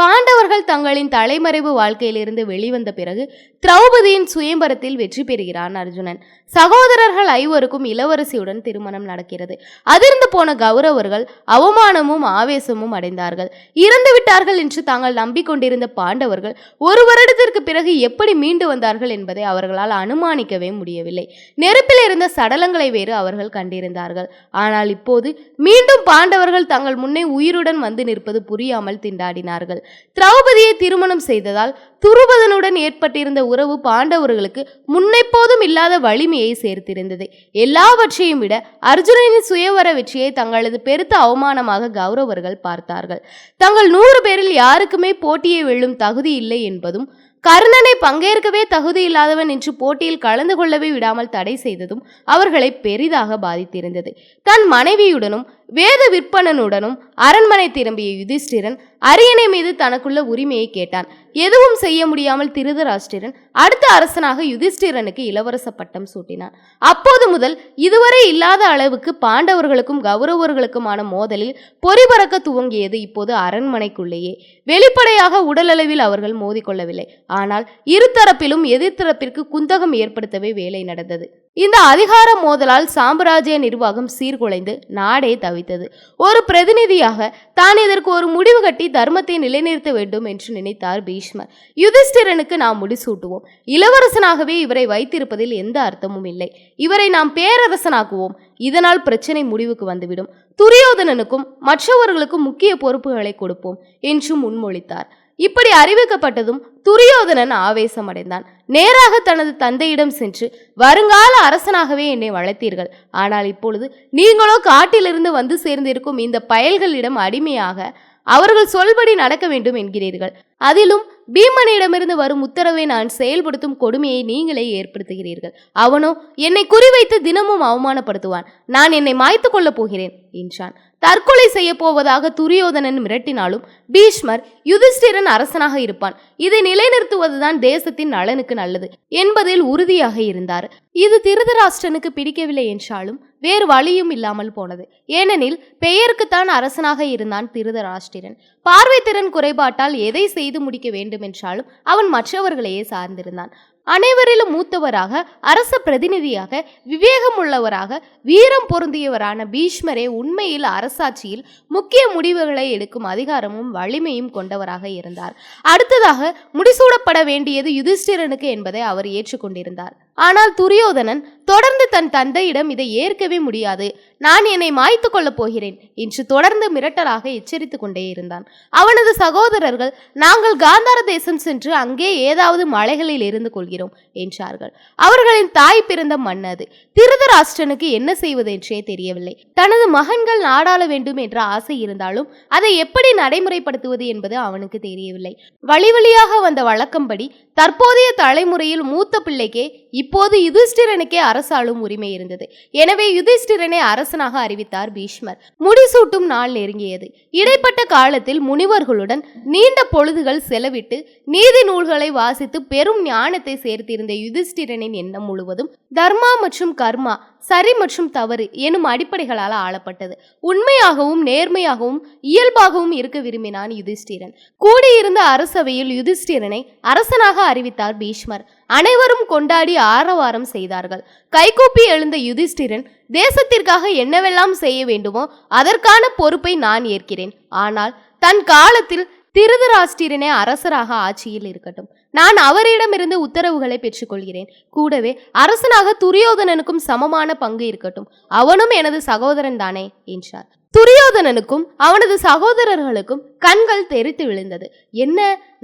பாண்டவர்கள் தங்களின் தலைமறைவு வாழ்க்கையிலிருந்து வெளிவந்த பிறகு திரௌபதியின் சுயம்பரத்தில் வெற்றி பெறுகிறான் அர்ஜுனன். சகோதரர்கள் ஐவருக்கும் இளவரசியுடன் திருமணம் நடக்கிறது. அதிர்ந்து போன கௌரவர்கள் அவமானமும் ஆவேசமும் அடைந்தார்கள். இறந்து விட்டார்கள் என்று தாங்கள் நம்பிக்கொண்டிருந்த பாண்டவர்கள் ஒரு வருடத்திற்கு பிறகு எப்படி மீண்டு வந்தார்கள் என்பதை அவர்களால் அனுமானிக்கவே முடியவில்லை. நெருப்பில் இருந்த சடலங்களை வேறு அவர்கள் கண்டிருந்தார்கள். ஆனால் இப்போது மீண்டும் பாண்டவர்கள் தங்கள் முன்னே உயிருடன் வந்து நிற்பது புரியாமல் திண்டாடினார்கள். திரௌபதியை திருமணம் செய்ததால் துருபதனுடன் ஏற்பட்டிருந்த உறவு பாண்டவர்களுக்கு முன்னெப்போதும் இல்லாத வலிமையை சேர்த்திருந்தது. எல்லாவற்றையும் விட அர்ஜுனனின் சுயவர வெற்றியை தங்களது பெருத்த அவமானமாக கௌரவர்கள் பார்த்தார்கள். தங்கள் நூறு பேரில் யாருக்குமே போட்டியை வெல்லும் தகுதி இல்லை என்பதும் கர்ணனை பங்கேற்கவே தகுதி இல்லாதவன் என்று போட்டியில் கலந்து கொள்ளவே விடாமல் தடை செய்ததும் அவர்களை பெரிதாக பாதித்திருந்தது. தன் மனைவியுடனும் வேத விற்பனனுடனும் அரண்மனை திரும்பிய யுதிஷ்டிரன் அரியணை மீது தனக்குள்ள உரிமையை கேட்டான். எதுவும் செய்ய முடியாமல் திருதராஷ்டிரன் அடுத்த அரசனாக யுதிஷ்டிரனுக்கு இளவரச பட்டம் சூட்டினான். அப்போது முதல் இதுவரை இல்லாத அளவுக்கு பாண்டவர்களுக்கும் கௌரவர்களுக்குமான மோதலில் பொறிபறக்க துவங்கியது இப்போது அரண்மனைக்குள்ளேயே. வெளிப்படையாக உடலளவில் அவர்கள் மோதிக்கொள்ளவில்லை. ஆனால் இருதரப்பிலும் எதிர்த்தரப்பிற்கு குந்தகம் ஏற்படுத்தவே வேலை நடந்தது. இந்த அதிகார மோதலால் சாம்ராஜ்ய நிர்வாகம் சீர்குலைந்து நாடே தவித்தது. ஒரு பிரதிநிதியாக தான் இதற்கு ஒரு முடிவு கட்டி தர்மத்தை நிலைநிறுத்த வேண்டும் என்று நினைத்தார் பீஷ்மர். யுதிஷ்டிரனுக்கு நாம் முடிசூட்டுவோம். இளவரசனாகவே இவரை வைத்திருப்பதில் எந்த அர்த்தமும் இல்லை. இவரை நாம் பேரரசனாக்குவோம். இதனால் பிரச்சனை முடிவுக்கு வந்துவிடும். துரியோதனனுக்கும் மற்றவர்களுக்கும் முக்கிய பொறுப்புகளை கொடுப்போம். என்றும் முன்மொழித்தார். இப்படி அறிவிக்கப்பட்டதும் துரியோதனன் ஆவேசமடைந்தான். நேராக தனது தந்தையிடம் சென்று வருங்கால அரசனாகவே என்னை வளர்த்தீர்கள். ஆனால் இப்பொழுது நீங்களோ காட்டிலிருந்து வந்து சேர்ந்திருக்கும் இந்த பயல்களிடம் அடிமையாக அவர்கள் சொல்படி நடக்க வேண்டும் என்கிறீர்கள். அதிலும் பீமனிடமிருந்து வரும் உத்தரவை நான் செயல்படுத்தும் கொடுமையை நீங்களே ஏற்படுத்துகிறீர்கள். அவனோ என்னை குறிவைத்து தினமும் அவமானப்படுத்துவான். நான் என்னை மாய்த்து கொள்ளப் போகிறேன் என்றான். தற்கொலை செய்ய போவதாக துரியோதனன் மிரட்டினாலும் பீஷ்மர் யுதிஷ்டிரன் அரசனாக இருப்பான். இதை நிலைநிறுத்துவதுதான் தேசத்தின் நலனுக்கு நல்லது என்பதில் உறுதியாக இருந்தார். இது திருதராஷ்டிரனுக்கு பிடிக்கவில்லை என்றாலும் வேறு வழியும் இல்லாமல் போனது. ஏனெனில் பெயருக்குத்தான் அரசனாக இருந்தான் திருதராஷ்டிரன். பார்வை திறன் குறைபாட்டால் எதை செய்து முடிக்க வேண்டும் என்றாலும் அவன் மற்றவர்களையே சார்ந்திருந்தான். அனைவரிலும் மூத்தவராக அரச பிரதிநிதியாக விவேகம் உள்ளவராக வீரம் பொருந்தியவரான பீஷ்மரே உண்மையில் அரசாட்சியில் முக்கிய முடிவுகளை எடுக்கும் அதிகாரமும் வலிமையும் கொண்டவராக இருந்தார். அடுத்ததாக முடிசூடப்பட வேண்டியது யுதிஷ்டிரனுக்கு என்பதை அவர் ஏற்றுக்கொண்டிருந்தார். ஆனால் துரியோதனன் தொடர்ந்து தன் தந்தையிடம் இதை ஏற்கவே முடியாது. நான் என்னை மாய்த்து கொள்ளப் போகிறேன் என்று தொடர்ந்து மிரட்டலாக எச்சரித்து கொண்டே இருந்தான். அவனது சகோதரர்கள் நாங்கள் காந்தார தேசம் சென்று அங்கே ஏதாவது மலைகளில் இருந்து கொள்கிறோம் என்றார்கள். அவர்களின் தாய் பிறந்த மண் அது. திருதராஷ்டிரனுக்கு என்ன செய்வது என்றே தெரியவில்லை. தனது மகன்கள் நாடாள வேண்டும் என்ற ஆசை இருந்தாலும் அதை எப்படி நடைமுறைப்படுத்துவது என்பது அவனுக்கு தெரியவில்லை. வழி வழியாக வந்த வழக்கம்படி தற்போதைய தலைமுறையில் மூத்த பிள்ளைக்கே இப்போது யுதிஷ்டிரனுக்கே அரசாளும் உரிமை இருந்தது. எனவே யுதிஷ்டிரனை அரசனாக அறிவித்தார் பீஷ்மர். முடிசூட்டும் நாள் நெருங்கியது. இடைப்பட்ட காலத்தில் முனிவர்களுடன் நீண்ட பொழுதுகள் செலவிட்டு நீதி நூல்களை வாசித்து பெரும் ஞானத்தை சேர்த்திருந்த யுதிஷ்டிரனின் எண்ணம் முழுவதும் தர்மா மற்றும் கர்மா சரி மற்றும் தவறு எனும் அடிப்படைகளால் ஆளப்பட்டது. உண்மையாகவும் நேர்மையாகவும் இயல்பாகவும் இருக்க விரும்பினான் யுதிஷ்டிரன். கூடியிருந்த அரசவையில் யுதிஷ்டிரனை அரசனாக அறிவித்தார் பீஷ்மர். அனைவரும் கொண்டாடி ஆரவாரம் செய்தார்கள். கைகூப்பி எழுந்த யுதிஷ்டிரன் தேசத்திற்காக என்னவெல்லாம் செய்ய வேண்டுமோ அதற்கான பொறுப்பை நான் ஏற்கிறேன். ஆனால் தன் காலத்தில் திருதராஷ்டிரனே அரசராக ஆட்சியில் இருக்கட்டும். நான் அவரிடமிருந்து உத்தரவுகளை பெற்றுக்கொள்கிறேன். கூடவே அரசனாக துரியோதனனுக்கும் சமமான பங்கு இருக்கட்டும். அவனும் எனது சகோதரன் தானே என்றார். துரியோதனனுக்கும் அவனது சகோதரர்களுக்கும் கண்கள் தெரித்து விழுந்தது. என்ன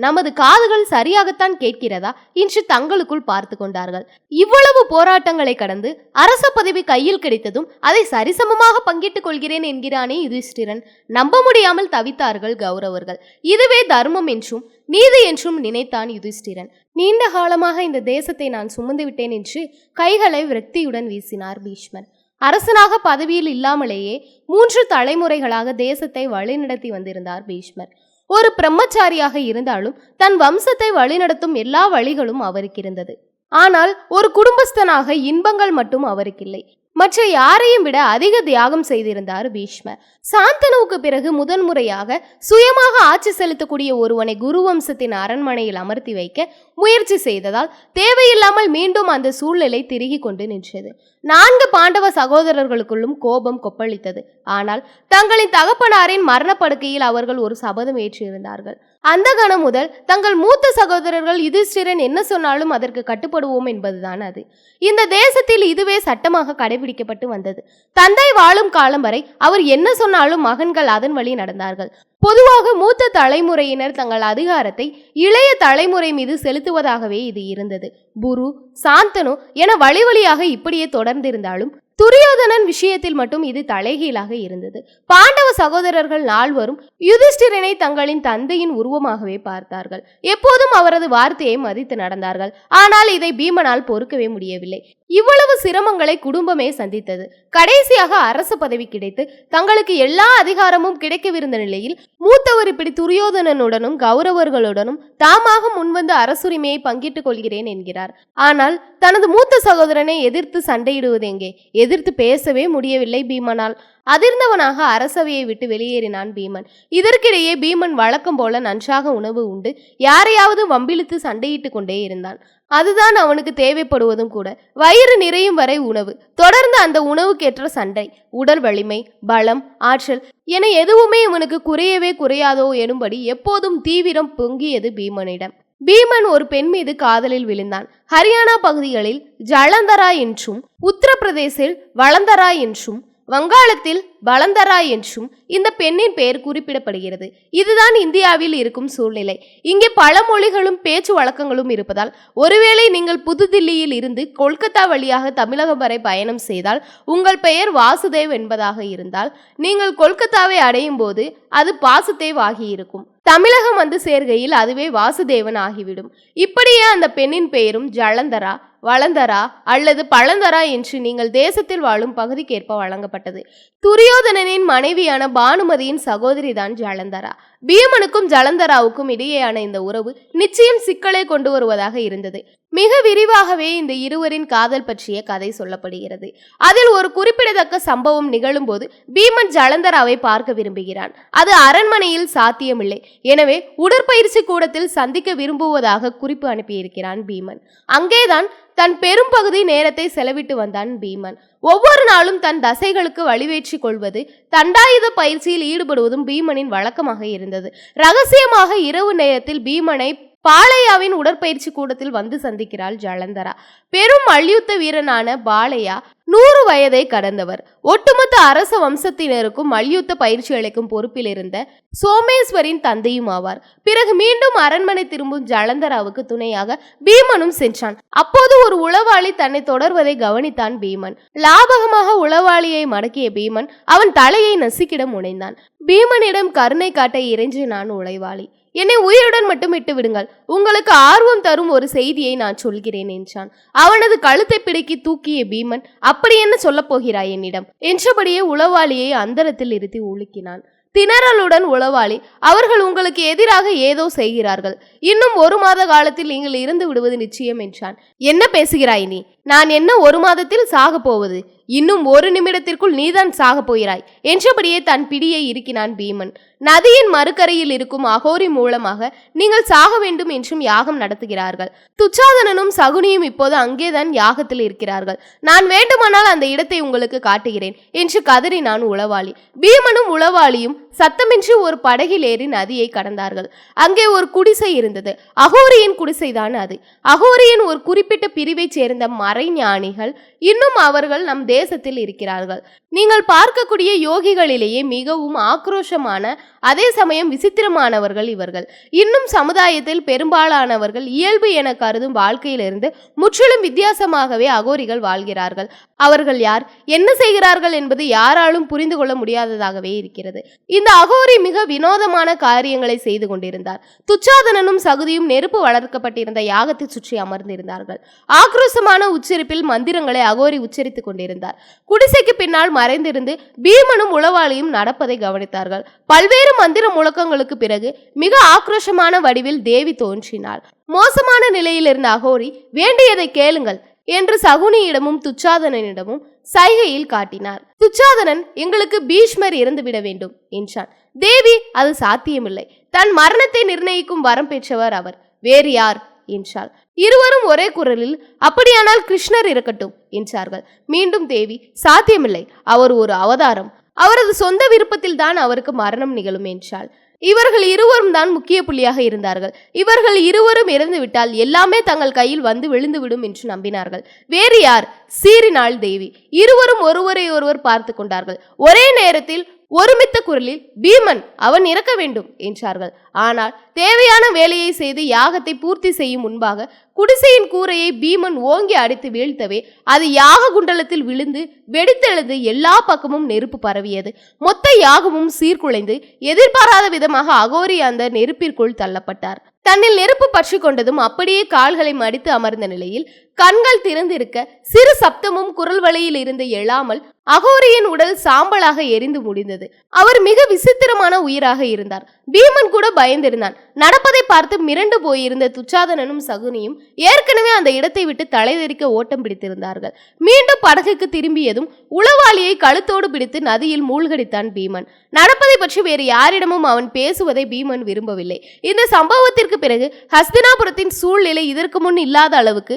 நமது காதுகள் சரியாகத்தான் கேட்கிறதா என்று தங்களுக்குள் பார்த்து கொண்டார்கள். இவ்வளவு போராட்டங்களை கடந்து அரச பதவி கையில் கிடைத்ததும் அதை சரிசமமாக பங்கிட்டுக் கொள்கிறேன் என்கிறானே யுதிஷ்டிரன். நம்ப முடியாமல் தவித்தார்கள் கௌரவர்கள். இதுவே தர்மம் என்றும் நீதி என்றும் நினைத்தான் யுதிஷ்டிரன். நீண்ட காலமாக இந்த தேசத்தை நான் சுமந்து விட்டேன் என்று கைகளை விரக்தியுடன் வீசினார் பீஷ்மர் அரசனாக பதவியில் இல்லாமலேயே மூன்று தலைமுறைகளாக தேசத்தை வழிநடத்தி வந்திருந்தார் பீஷ்மர். ஒரு பிரம்மச்சாரியாக இருந்தாலும் தன் வம்சத்தை வழிநடத்தும் எல்லா வழிகளும் அவருக்கு இருந்தது ஆனால் ஒரு குடும்பஸ்தனாக இன்பங்கள் மட்டும் அவருக்கில்லை. மற்ற யாரையும் விட அதிக தியாகம் செய்திருந்தார் பீஷ்மர் சாந்தனுவுக்கு பிறகு முதன்முறையாக சுயமாக ஆட்சி செலுத்தக்கூடிய ஒருவனை குருவம்சத்தின் அரண்மனையில் அமர்த்தி வைக்க முயற்சி செய்ததால் தேவையில்லாமல் மீண்டும் அந்த சூழ்நிலை திருகி கொண்டு நின்றது. நான்கு பாண்டவ சகோதரர்களுக்குள்ளும் கோபம் கொப்பளித்தது. ஆனால் தங்களின் தகப்பனாரின் மரணப்படுக்கையில் அவர்கள் ஒரு சபதம் ஏற்றியிருந்தார்கள் அந்த கணம் முதல் தங்கள் மூத்த சகோதரர்கள் யுதிஷ்டிரன் என்ன சொன்னாலும் அதற்கு கட்டுப்படுவோம் என்பதுதான் அது. இந்த தேசத்தில் இதுவே சட்டமாக கடைபிடிக்கப்பட்டு வந்தது. தந்தை வாழும் காலம் வரை அவர் என்ன சொன்னாலும் மகன்கள் அதன் வழி நடந்தார்கள். பொதுவாக மூத்த தலைமுறையினர் தங்கள் அதிகாரத்தை இளைய தலைமுறை மீது செலுத்துவதாகவே இது இருந்தது. புரு சாந்தனு என வழி வழியாக இப்படியே தொடர்ந்திருந்தாலும் துரியோதனன் விஷயத்தில் மட்டும் இது தலைகீழாக இருந்தது. பாண்டவ சகோதரர்கள் நால்வரும் யுதிஷ்டிரனை தங்களின் தந்தையின் உருவமாகவே பார்த்தார்கள். எப்போதும் அவரது வார்த்தையை மதித்து நடந்தார்கள். ஆனால் இதை பீமனால் பொறுக்கவே முடியவில்லை. இவ்வளவு சிரமங்களை குடும்பமே சந்தித்தது. கடைசியாக அரசு பதவி கிடைத்து தங்களுக்கு எல்லா அதிகாரமும் கிடைக்கவிருந்த நிலையில் மூத்தவர் இப்படி துரியோதனனுடனும் கௌரவர்களுடனும் தாமாக முன்வந்து அரசுரிமையை பங்கிட்டுக் கொள்கிறேன் என்கிறார். ஆனால் தனது மூத்த சகோதரனை எதிர்த்து சண்டையிடுவது எங்கே? எதிர்த்து பேசவே முடியவில்லை பீமனால். அதிர்ந்தவனாக அரசவையை விட்டு வெளியேறினான் பீமன். இதற்கிடையே பீமன் வழக்கம் போல நன்றாக உணவு உண்டு. யாரையாவது வம்பிழுத்து சண்டையிட்டு கொண்டே இருந்தான். அதுதான் அவனுக்கு தேவைப்படுவதும் கூட. வயிறு நிறையும் வரை உணவு. தொடர்ந்து அந்த உணவுக்கேற்ற சண்டை. உடல் வலிமை பலம் ஆற்றல் என எதுவுமே இவனுக்கு குறையவே குறையாதோ எனும்படி எப்போதும் தீவிரம் பொங்கியது பீமனிடம். பீமன் ஒரு பெண் மீது காதலில் விழுந்தான். ஹரியானா பகுதிகளில் ஜலந்தரா என்றும் உத்தரப்பிரதேசில் வளந்தரா என்றும் வங்காளத்தில் பலந்தரா என்றும் இந்த பெண்ணின் பெயர் குறிப்பிடப்படுகிறது. இதுதான் இந்தியாவில் இருக்கும் சூழ்நிலை. இங்கே பல மொழிகளும் பேச்சு வழக்கங்களும் இருப்பதால் ஒருவேளை நீங்கள் புதுதில்லியில் இருந்து கொல்கத்தா வழியாக தமிழகம் வரை பயணம் செய்தால் உங்கள் பெயர் வாசுதேவ் என்பதாக இருந்தால் நீங்கள் கொல்கத்தாவை அடையும் போது அது பாசுதேவ் ஆகியிருக்கும். தமிழகம் வந்து சேர்கையில் அதுவே வாசுதேவன் ஆகிவிடும். இப்படியே அந்த பெண்ணின் பெயரும் ஜலந்தரா வளந்தரா அல்லது பழந்தரா என்று நீங்கள் தேசத்தில் வாழும் பகுதிக்கேற்ப வழங்கப்பட்டது. துரியோதனனின் மனைவியான பானுமதியின் சகோதரிதான் ஜலந்தரா. பீமனுக்கும் ஜலந்தராவுக்கும் இடையேயான இந்த உறவு நிச்சயம் சிக்கலை கொண்டு வருவதாக இருந்தது. மிக விரிவாகவே இந்த இருவரின் காதல் பற்றிய கதை சொல்லப்படுகிறது. அதில் ஒரு குறிப்பிடத்தக்க சம்பவம் நிகழும்போது பீமன் ஜலந்தராவை பார்க்க விரும்புகிறான். அது அரண்மனையில் சாத்தியமில்லை. எனவே உடற்பயிற்சி கூடத்தில் சந்திக்க விரும்புவதாக குறிப்பு அனுப்பியிருக்கிறான் பீமன். அங்கேதான் தன் பெரும் பகுதி நேரத்தை செலவிட்டு வந்தான் பீமன். ஒவ்வொரு நாளும் தன் தசைகளுக்கு வழிவேற்றி கொள்வது தண்டாயுத பயிற்சியில் ஈடுபடுவதும் பீமனின் வழக்கமாக இருந்தது. ரகசியமாக இரவு நேரத்தில் பீமனை பாலையாவின் உடற்பயிற்சி கூடத்தில் வந்து சந்திக்கிறாள் ஜலந்தரா. பெரும் மல்யுத்த வீரனான பாலையா நூறு வயதை கடந்தவர். ஒட்டுமொத்த அரச வம்சத்தினருக்கும் மல்யுத்த பயிற்சி அளிக்கும் பொறுப்பில் இருந்த சோமேஸ்வரின் தந்தையும் ஆவார். பிறகு மீண்டும் அரண்மனை திரும்பும் ஜலந்தராவுக்கு துணையாக பீமனும் சென்றான். அப்போது ஒரு உளவாளி தன்னை தொடர்வதை கவனித்தான் பீமன். லாபகமாக உளவாளியை மடக்கிய பீமன் அவன் தலையை நசுக்கிட முனைந்தான். பீமனிடம் கருணை காட்ட இறைஞ்சினான் உழைவாளி. என்னை உயிருடன் மட்டும் விட்டு விடுங்கள் உங்களுக்கு ஆர்வம் தரும் ஒரு செய்தியை நான் சொல்கிறேன் என்றான். அவனது கழுத்தை பிடுக்கி தூக்கிய பீமன் அப்படி என்ன சொல்லப் போகிறாய் என்னிடம்? என்றபடியே உளவாளியை அந்தரத்தில் இருத்தி உலுக்கினான். திணறலுடன் உளவாளி அவர்கள் உங்களுக்கு எதிராக ஏதோ செய்கிறார்கள். இன்னும் ஒரு மாத காலத்தில் நீங்கள் இருந்து விடுவது நிச்சயம் என்றான். என்ன பேசுகிறாய் நீ? நான் என்ன ஒரு மாதத்தில் சாக போவது? இன்னும் ஒரு நிமிடத்திற்குள் நீதான் சாக போகிறாய். என்றபடியே தன் பிடியை இருக்கினான் பீமன். நதியின் மறுக்கரையில் இருக்கும் அகோரி மூலமாக நீங்கள் சாக வேண்டும் என்றும் யாகம் நடத்துகிறார்கள். துச்சாதனனும் சகுனியும் இப்போது அங்கேதான் யாகத்தில் இருக்கிறார்கள். நான் வேண்டுமானால் அந்த இடத்தை உங்களுக்கு காட்டுகிறேன் என்று கதறினான் உளவாளி. பீமனும் உளவாளியும் சத்தமின்றி ஒரு படகில் ஏறி நதியை கடந்தார்கள். அங்கே ஒரு குடிசை இருந்தது. அகோரியின் குடிசைதான் அது. அகோரியின் ஒரு குறிப்பிட்ட பிரிவைச் சேர்ந்த மறைஞானிகள் இன்னும் அவர்கள் நம் தேசத்தில் இருக்கிறார்கள். நீங்கள் பார்க்கக்கூடிய யோகிகளிலேயே மிகவும் ஆக்ரோஷமான அதே சமயம் விசித்திரமானவர்கள் இவர்கள். இன்னும் சமுதாயத்தில் பெரும்பாலானவர்கள் இயல்பு என கருதும் வாழ்க்கையிலிருந்து முற்றிலும் வித்தியாசமாகவே அகோரிகள் வாழ்கிறார்கள். அவர்கள் யார்? என்ன செய்கிறார்கள் என்பது யாராலும் புரிந்து கொள்ள முடியாததாகவே இருக்கிறது. இந்த அகோரி மிக வினோதமான காரியங்களை செய்து கொண்டிருந்தார். துச்சாதனனும் சகுதியும் நெருப்பு வளர்க்கப்பட்டிருந்த யாகத்தை சுற்றி அமர்ந்திருந்தார்கள். ஆக்ரோஷமான உச்சரிப்பில் மந்திரங்களை அகோரி உச்சரித்துக் கொண்டிருந்தார். குடிசைக்கு பின்னால் மறைந்திருந்து பீமனும் உளவாளியும் நடப்பதை கவனித்தார்கள். பல்வேறு மந்திர முழக்கங்களுக்கு பிறகு மிக ஆக்ரோஷமான வடிவில் தேவி தோன்றினாள். மோசமான நிலையில் இருந்த அகோரி வேண்டியதை கேளுங்கள் என்று சகுனியிடமும் துச்சாதனனிடமும் சைகையில் காட்டினார். துச்சாதனன் எங்களுக்கு பீஷ்மர் இறந்துவிட வேண்டும் என்றான். தேவி அது சாத்தியமில்லை. தன் மரணத்தை நிர்ணயிக்கும் வரம் பெற்றவர் அவர். வேறு யார்? என்றாள். இருவரும் ஒரே குரலில் அப்படியானால் கிருஷ்ணர் இருக்கட்டும் என்றார்கள். மீண்டும் தேவி சாத்தியமில்லை. அவர் ஒரு அவதாரம். அவரது சொந்த விருப்பத்தில் தான் அவருக்கு மரணம் நிகழும் என்றாள். இவர்கள் இருவரும் தான் முக்கிய புள்ளியாக இருந்தார்கள். இவர்கள் இருவரும் இறந்துவிட்டால் எல்லாமே தங்கள் கையில் வந்து விழுந்துவிடும் என்று நம்பினார்கள். வேறு யார்? சீறினாள் தேவி. இருவரும் ஒருவரை ஒருவர் பார்த்து கொண்டார்கள். ஒரே நேரத்தில் ஒருமித்த குரலில் பீமன் அவன் இறக்க வேண்டும் என்றார்கள். ஆனால் தேவையான வேலையை செய்து யாகத்தை பூர்த்தி செய்யும் முன்பாக குடிசையின் கூரையை பீமன் ஓங்கி அடித்து வீழ்த்தவே அது யாக குண்டலத்தில் விழுந்து வெடித்தெழுந்து எல்லா பக்கமும் நெருப்பு பரவியது. மொத்த யாகமும் சீர்குலைந்து எதிர்பாராத விதமாக அகோரி அந்த நெருப்பிற்குள் தள்ளப்பட்டார். தன்னில் நெருப்பு பற்றி கொண்டதும் அப்படியே கால்களை மடித்து அமர்ந்த நிலையில் கண்கள் திறந்திருக்க சிறு சப்தமும் குரல் வழியில் இருந்து எழாமல் அகோரியின் உடல் சாம்பலாக எரிந்து முடிந்தது. அவர் மிக விசித்திரமான உயிராக இருந்தார். பீமன் கூட பயந்திருந்தான். நடப்பதை பார்த்து மிரண்டு போயிருந்த துச்சாதனனும் சகுனியும் ஏற்கனவே அந்த இடத்தை விட்டு தலைதெறிக்க ஓட்டம் பிடித்திருந்தார்கள். மீண்டும் படகுக்கு திரும்பியதும் உளவாளியை கழுத்தோடு பிடித்து நதியில் மூழ்கடித்தான் பீமன். நடப்பதை பற்றி வேறு யாரிடமும் அவன் பேசுவதை பீமன் விரும்பவில்லை. இந்த சம்பவத்திற்கு பிறகு ஹஸ்தினாபுரத்தின் சூழ்நிலை இதற்கு முன் இல்லாத அளவுக்கு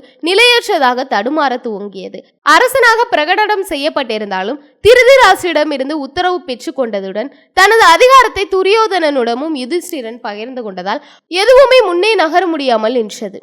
நிலையற்றதாக தடுமாற துவங்கியது. அரசனாக பிரகடனம் செய்யப்பட்டிருந்தாலும் திருதிராசிடம் இருந்து உத்தரவு பெற்று கொண்டதுடன் தனது அதிகாரத்தை துரியோதனனுடமும் யுதிஷ்டிரன் பகிர்ந்து கொண்டதால் எதுவுமே முன்னே நகர முடியாமல் நின்றது.